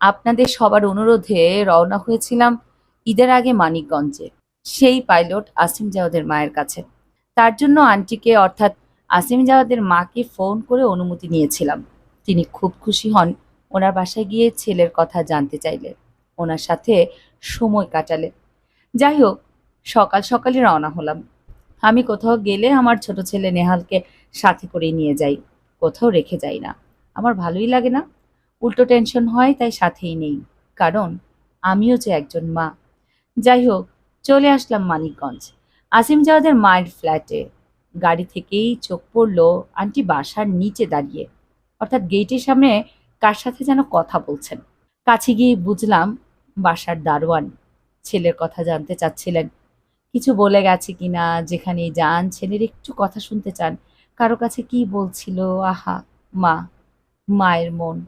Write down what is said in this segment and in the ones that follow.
আপনাদের সবার অনুরোধে রওনা হয়েছিলাম ঈদের আগে মানিকগঞ্জে। সেই পাইলট আসিম জাওয়াদের মায়ের কাছে। তার জন্য আন্টিকে, অর্থাৎ আসিম জাওয়াদের মাকে ফোন করে অনুমতি নিয়েছিলাম। তিনি খুব খুশি হন। ওনার বাসায় গিয়ে ছেলের কথা জানতে চাইলে ওনার সাথে সময় কাটালে যাই হোক, সকাল সকালই রওনা হলাম। আমি কোথাও গেলে আমার ছোট ছেলে নেহালকে সাথে করে নিয়ে যাই। কোথাও রেখে যাই না। আমার ভালোই লাগে না। উল্টো টেনশন হয়, তাই সাথেই নেই। কারণ আমিও যে একজন মা। যাই হোক, চলে আসলাম মানিকগঞ্জ। আসিম জাওয়াদের মায়ের ফ্ল্যাটে গাড়ি থেকেই চোখ পড়ল আন্টি বাসার নিচে দাঁড়িয়ে। অর্থাৎ গেটের সামনে কার সাথে যেন কথা বলছেন। কাছে গিয়ে বুঝলাম বাসার দারোয়ান। ছেলের কথা জানতে চাচ্ছিলেন। কিছু বলে গেছে কিনা যেখানে যান, ছেলের একটু কথা শুনতে চান। কারও কাছে কি বলছিল? আহা, মা, মায়ের মন।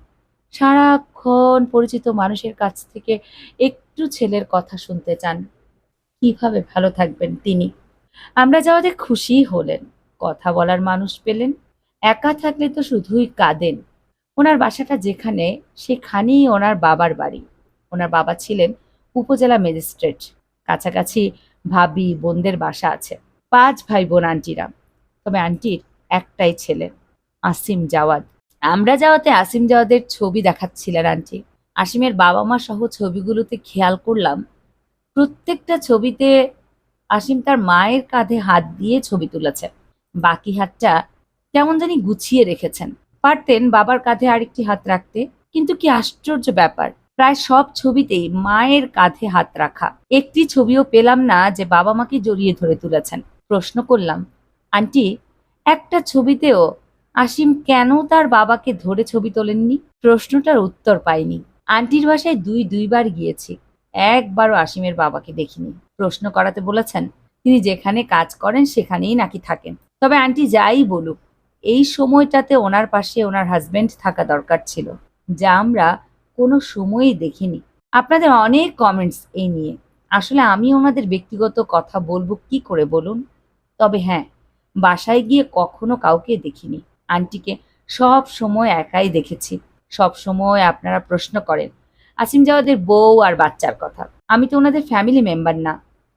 সারাক্ষণ পরিচিত মানুষের কাছ থেকে একটু ছেলের কথা শুনতে চান। কীভাবে ভালো থাকবেন তিনি? আমরা যাওয়াতে খুশি হলেন। কথা বলার মানুষ পেলেন। একা থাকলে তো শুধুই কাঁদেন। ওনার বাসাটা যেখানে, সেখানেই ওনার বাবার বাড়ি। ওনার বাবা ছিলেন উপজেলা ম্যাজিস্ট্রেট। কাছাকাছি ভাবি বোনদের বাসা আছে। পাঁচ ভাই বোন আন্টিরা। তবে আন্টির একটাই ছেলে, আসিম জাওয়াদ। আমরা যাওয়াতে আসিম জাওয়াদের ছবি দেখাচ্ছিলেন আন্টি। আসিমের বাবা মা সহ ছবিগুলোতে খেয়াল করলাম। প্রত্যেকটা ছবিতে আসিম তার মায়ের কাঁধে হাত দিয়ে ছবি তুলেছে। বাকি হাতটা কেমন জানি গুছিয়ে রেখেছেন। পারতেন বাবার কাঁধে আরেকটি হাত রাখতে, কিন্তু কি আশ্চর্য ব্যাপার, প্রায় সব ছবিতেই মায়ের কাঁধে হাত রাখা। একটি ছবিও পেলাম না যে বাবা মাকে জড়িয়ে ধরে তুলেছেন। প্রশ্ন করলাম, আন্টি, একটা ছবিতেও আসিম কেন তার বাবাকে ধরে ছবি তোলেননি? প্রশ্নটার উত্তর পাইনি। আন্টির বাসায় দুই, দুইবার গিয়েছি। একবারও আসিমের বাবাকে দেখিনি। প্রশ্ন করাতে বলেছেন, তিনি যেখানে কাজ করেন, সেখানেই নাকি থাকেন। তবে আন্টি যাই বলুক, এই সময়টাতে ওনার পাশে ওনার হাজবেন্ড থাকা দরকার ছিল, যা আমরা কোনো সময়ই দেখিনি। আপনাদের অনেক কমেন্টস এই নিয়ে। আসলে আমি ওনাদের ব্যক্তিগত কথা বলব কি করে বলুন? তবে হ্যাঁ বাসায় গিয়ে কখনো কাউকে দেখিনি। আন্টিকে সব সময় একাই দেখেছি। সব সময় আপনারা প্রশ্ন করেন, আসিম জাওয়াদের বউ আর বাচ্চার কথা। আমি তো ওনাদের ফ্যামিলি মেম্বার না।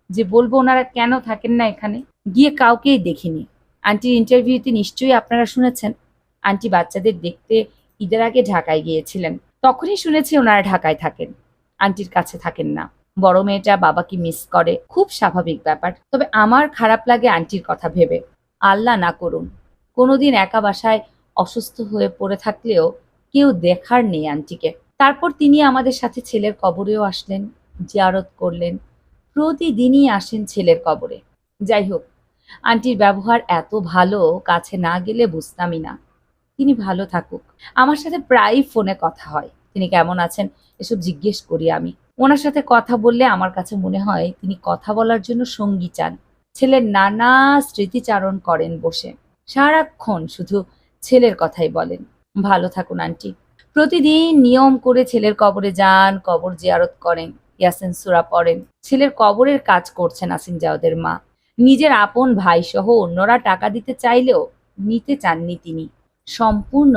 যে বলব ওনারা কেন থাকেন না এখানে? গিয়ে কাউকেই দেখিনি। আন্টির ইন্টারভিউতে নিশ্চয়ই আপনারা শুনেছেন। আন্টি বাচ্চাদের দেখতে ঈদের আগে ঢাকায় গিয়েছিলেন। তখনই শুনেছি ওনারা ঢাকায় থাকেন। আন্টির কাছে থাকেন না। বড় মেয়েটা বাবাকে মিস করে। খুব স্বাভাবিক ব্যাপার। তবে আমার খারাপ লাগে আন্টির কথা ভেবে। আল্লাহ না করুন। কোনোদিন একা বাসায় অসুস্থ হয়ে পড়ে থাকলেও কেউ দেখার নেই আন্টিকে। তারপর তিনি আমাদের সাথে ছেলের কবরেও আসলেন, জিয়ারত করলেন, প্রতিদিনই আসেন ছেলের কবরে। যাই হোক, আন্টির ব্যবহার এত ভালো, কাছে না গেলে বুঝতামই না। তিনি ভালো থাকুক। আমার সাথে প্রায়ই ফোনে কথা হয়। তিনি কেমন আছেন, এসব জিজ্ঞেস করি আমি। ওনার সাথে কথা বললে আমার কাছে মনে হয় তিনি কথা বলার জন্য সঙ্গী চান। ছেলের নানা স্মৃতিচারণ করেন বসে। সারাক্ষণ শুধু ছেলের কথাই বলেন। ভালো থাকুন, আন্টি। প্রতিদিন নিয়ম করে ছেলের কবরে যান, কবর জিয়ারত করেন, ইয়াসিন সুরা পড়েন। ছেলের কবরের কাজ করছেন আসিম জাওদের মা। নিজের আপন ভাই সহ অন্যরা টাকা দিতে চাইলেও নিতে চাননি তিনি। সম্পূর্ণ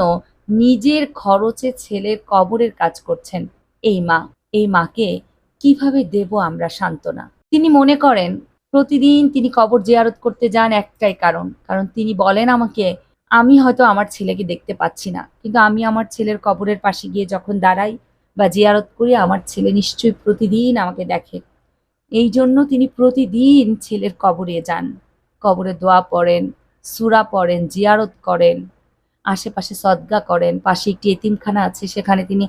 নিজের খরচে ছেলের কবরের কাজ করছেন এই মা। এই মাকে কীভাবে দেব আমরা সান্ত্বনা? তিনি মনে করেন প্রতিদিন তিনি কবর জিয়ারত করতে যান একটাই কারণ। কারণ তিনি বলেন আমাকে, আমি হয়তো আমার ছেলেকে দেখতে পাচ্ছি না। কিন্তু আমি আমার ছেলের কবরের পাশে গিয়ে যখন দাঁড়াই বা জিয়ারত করি, আমার ছেলে নিশ্চয়ই প্রতিদিন আমাকে দেখে। এই জন্য তিনি প্রতিদিন ছেলের কবরে যান। কবরে দোয়া পড়েন, সুরা পড়েন, জিয়ারত করেন, আশেপাশে সদ্গা করেন। পাশে একটি এতিমখানা আছে, সেখানে তিনি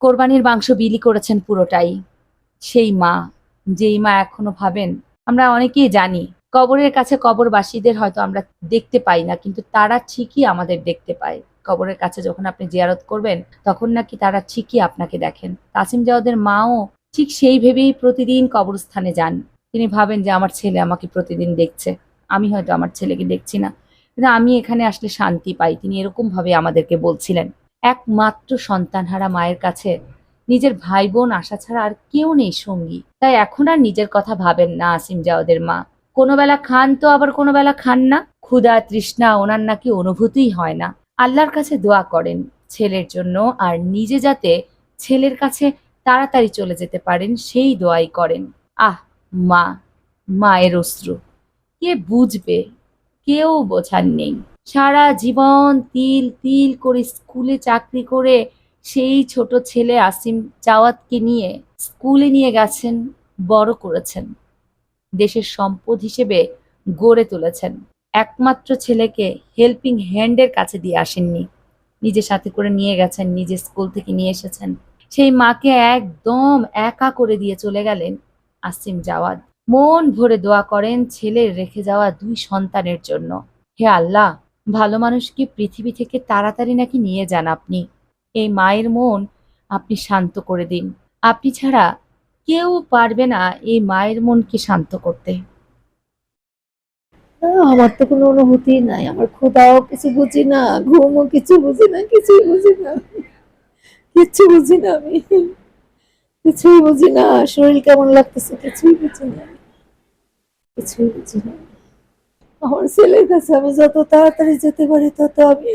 কোরবানির মাংস বিলি করেছেন পুরোটাই। সেই মা, যেই মা এখনও ভাবেন আমরা অনেকেই জানি, কবরের কাছে কবরবাসীদের হয়তো আমরা দেখতে পাই না, কিন্তু তারা ঠিকই আমাদের দেখতে পায়। কবরের কাছে যখন আপনি জিয়ারত করবেন, তখন নাকি তারা ঠিকই আপনাকে দেখেন। তাসিম জাওয়াদের মাও ঠিক সেই ভেবেই প্রতিদিন কবরস্থানে যান। তিনি ভাবেন যে, আমার ছেলে আমাকে প্রতিদিন দেখছে। আমি হয়তো আমার ছেলেকে দেখছি না। কিন্তু আমি এখানে আসলে শান্তি পাই। তিনি এরকম ভাবে আমাদেরকে বলছিলেন। একমাত্র সন্তানহারা মায়ের কাছে নিজের ভাই বোন আসা ছাড়া আর কেউ নেই সঙ্গী। তাই এখন আর নিজের কথা ভাবেন না আসিম জাওয়াদের মা। কোনো বেলা খান তো আবার কোনো বেলা খান না। ক্ষুধা, তৃষ্ণা ওনার নাকি অনুভূতিই হয় না। আল্লাহর কাছে দোয়া করেন, ছেলের জন্য আর নিজে যাতে ছেলের কাছে তাড়াতাড়ি চলে যেতে পারেন, সেই দোয়াই করেন। আহ, মা, মায়ের অশ্রু। কে বুঝবে? কেউ বোঝার নেই। সারা জীবন তিল তিল করে স্কুলে চাকরি করে সেই ছোট ছেলে আসিম জাওয়াতকে নিয়ে স্কুলে নিয়ে গেছেন, বড় করেছেন। দেশের সম্পদ হিসেবে গড়ে তুলেছেন। একমাত্র ছেলেকে হেল্পিং হ্যান্ডের কাছে দিয়ে আসেননি। নিজের সাথে করে নিয়ে গেছেন নিজে স্কুল থেকে নিয়ে এসেছেন। সেই মাকে একদম একা করে দিয়ে চলে গেলেন আসিম জাওয়াদ। মন ভরে দোয়া করেন ছেলের রেখে যাওয়া দুই সন্তানের জন্য। হে আল্লাহ, ভালো মানুষকে পৃথিবী থেকে তাড়াতাড়ি নাকি নিয়ে যান আপনি? এই মায়ের মন আপনি শান্ত করে দিন। আপনি ছাড়া কেউ পারবে না এই মায়ের মনকে শান্ত করতে। আমার তো কোনো অনুভূতি নাই, আমার ক্ষুদাও কিছু বুঝি না, ঘুমও কিছু বুঝি না, কিছুই বুঝি না। কিচ্ছু বুঝি না আমি। কিছুই বুঝি না, শরীর কেমন লাগতেছে, কিছুই বুঝি না কিছুই বুঝি না আমার ছেলের কাছে আমি যত তাড়াতাড়ি যেতে পারি তত আমি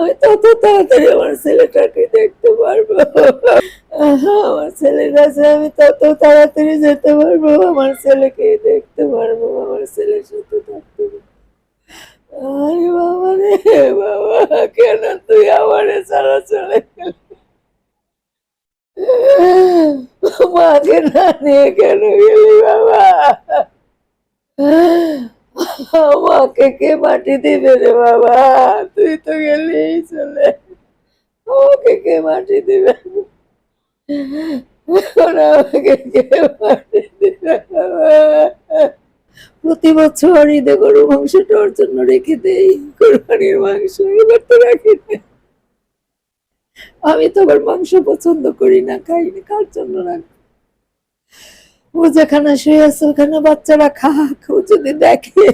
আমি তত তাড়াতাড়ি আমার ছেলেটাকে দেখতে পারব। আমার ছেলের কাছে আমি তত তাড়াতাড়ি যেতে পারব, আমার ছেলেকে দেখতে পারব, আমার ছেলের সাথে থাকতে পারব। আরে বাবা রে, বাবা, কেন তুই আমারে ছাড়া চলে গেলি? মাকে না নিয়ে কেন গেলি বাবা? আমাকে কে মাটি দিবে রে বাবা তুই তো গেলি চলে আমাকে কে মাটি দিবে? প্রতি বছর ঈদে গরুর মাংসটা ওর জন্য রেখে দেই, কোরবানির মাংস এবার তো রাখি। আমি তো আবার মাংস পছন্দ করি না খাই না কার জন্য রাখ ও যেখানে শুয়ে আছে, ওখানে বাচ্চারা খাক, ও যদি দেখে।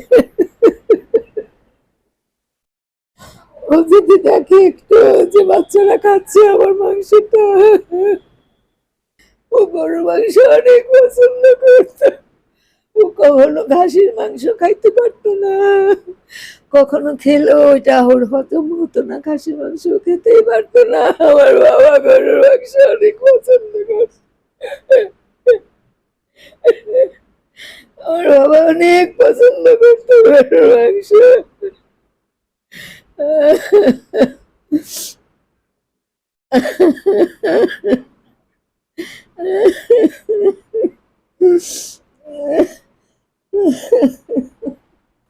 ও যদি দেখে একটু যে বাচ্চারা খাচ্ছে আমার মাংসটা। ও গরুর মাংস অনেক পছন্দ করতো। ও কখনো ঘাসের মাংস খাইতে পারতো না। কখনো খেলো, ওইটা ওর হজম হতো না, খাসির মাংস খেতেই পারতো না। আমার বাবা গরুর মাংস অনেক পছন্দ করতো। আমার বাবা অনেক পছন্দ করতো গরুর মাংস।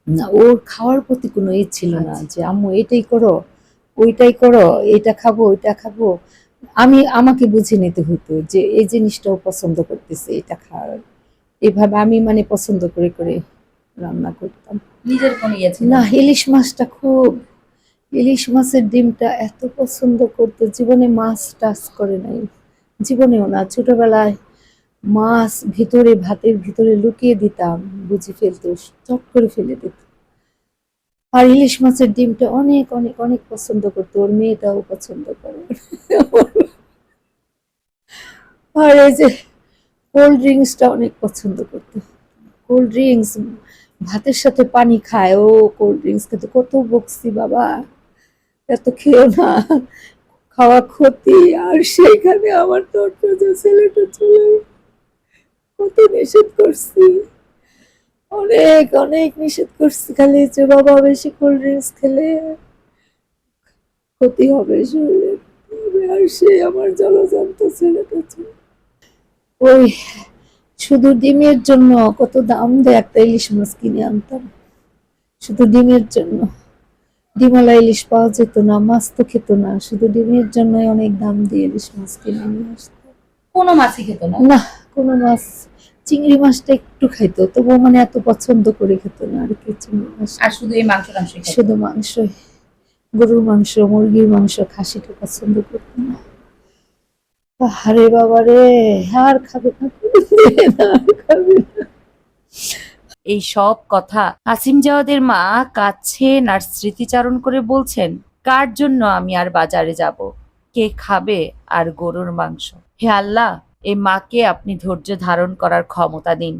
না ওর খাওয়ার প্রতি কোনো ই ছিল না যে আম্মু এটাই করো ওইটাই করো এটা খাব ওইটা খাব। আমি আমাকে বুঝে নিতে হতো যে এই জিনিসটাও পছন্দ করতেছে এটা খাওয়ার। এভাবে আমি মানে পছন্দ করে করে রান্না করতাম। নিজের কোনো ইয়ে না ইলিশ মাছটা খুব ইলিশ মাছের ডিমটা এত পছন্দ করতো জীবনে মাছ টাচ করে নাই। জীবনেও না ছোটবেলায় মাছ ভিতরে ভাতের ভিতরে লুকিয়ে দিতাম বুঝি ফেলতো চট করে ফেলে দিত। আর ইলিশ মাছের ডিমটা অনেক অনেক অনেক পছন্দ করতো। ওর মেয়েটাও পছন্দ করে। আর এই যে কোল্ড ড্রিঙ্কসটা অনেক পছন্দ করতো। কোল্ড ড্রিঙ্কস ভাতের সাথে পানি খায়। ও কোল্ড ড্রিঙ্কস খেতে কত বকছি বাবা। এত খেও না। খাওয়া ক্ষতি। আর সেইখানে আমার তোরটা যে ছেলেটা চলে কত নিষেধ করছি। অনেক অনেক নিষেধ করছি খালি যে বাবা বেশি কোল্ড ড্রিঙ্কস খেলে ক্ষতি হবে শরীরে। আর সে আমার জলজান্ত ছেলেটা ছিল। ওই শুধু ডিমের জন্য কত দাম দেয় একটা ইলিশ মাছ কিনে আনতাম। শুধু ডিমের জন্য। ডিমালা ইলিশ পাওয়া যেত না মাছ তো খেত না। শুধু ডিমের জন্যই অনেক দাম দিয়ে ইলিশ মাছ কিনে নিয়ে আসতো কোনো মাছই খেত না? না কোনো মাছ চিংড়ি মাছটা একটু খাইতো তবুও মানে এত পছন্দ করে খেত না আর কি চিংড়ি মাছ। আর শুধু এই মাংস টাংস শুধু মাংস গরুর মাংস মুরগির মাংস খাসিটা পছন্দ করতো না। আরে বাবা রে আর খাবে না খাবে না এই সব কথা আসিম জাওয়াদের মা কাছেন আর স্মৃতিচারণ করে বলছেন কার জন্য আমি আর বাজারে যাব? কে খাবে আর গরুর মাংস? হে আল্লাহ এই মাকে আপনি ধৈর্য ধারণ করার ক্ষমতা দিন।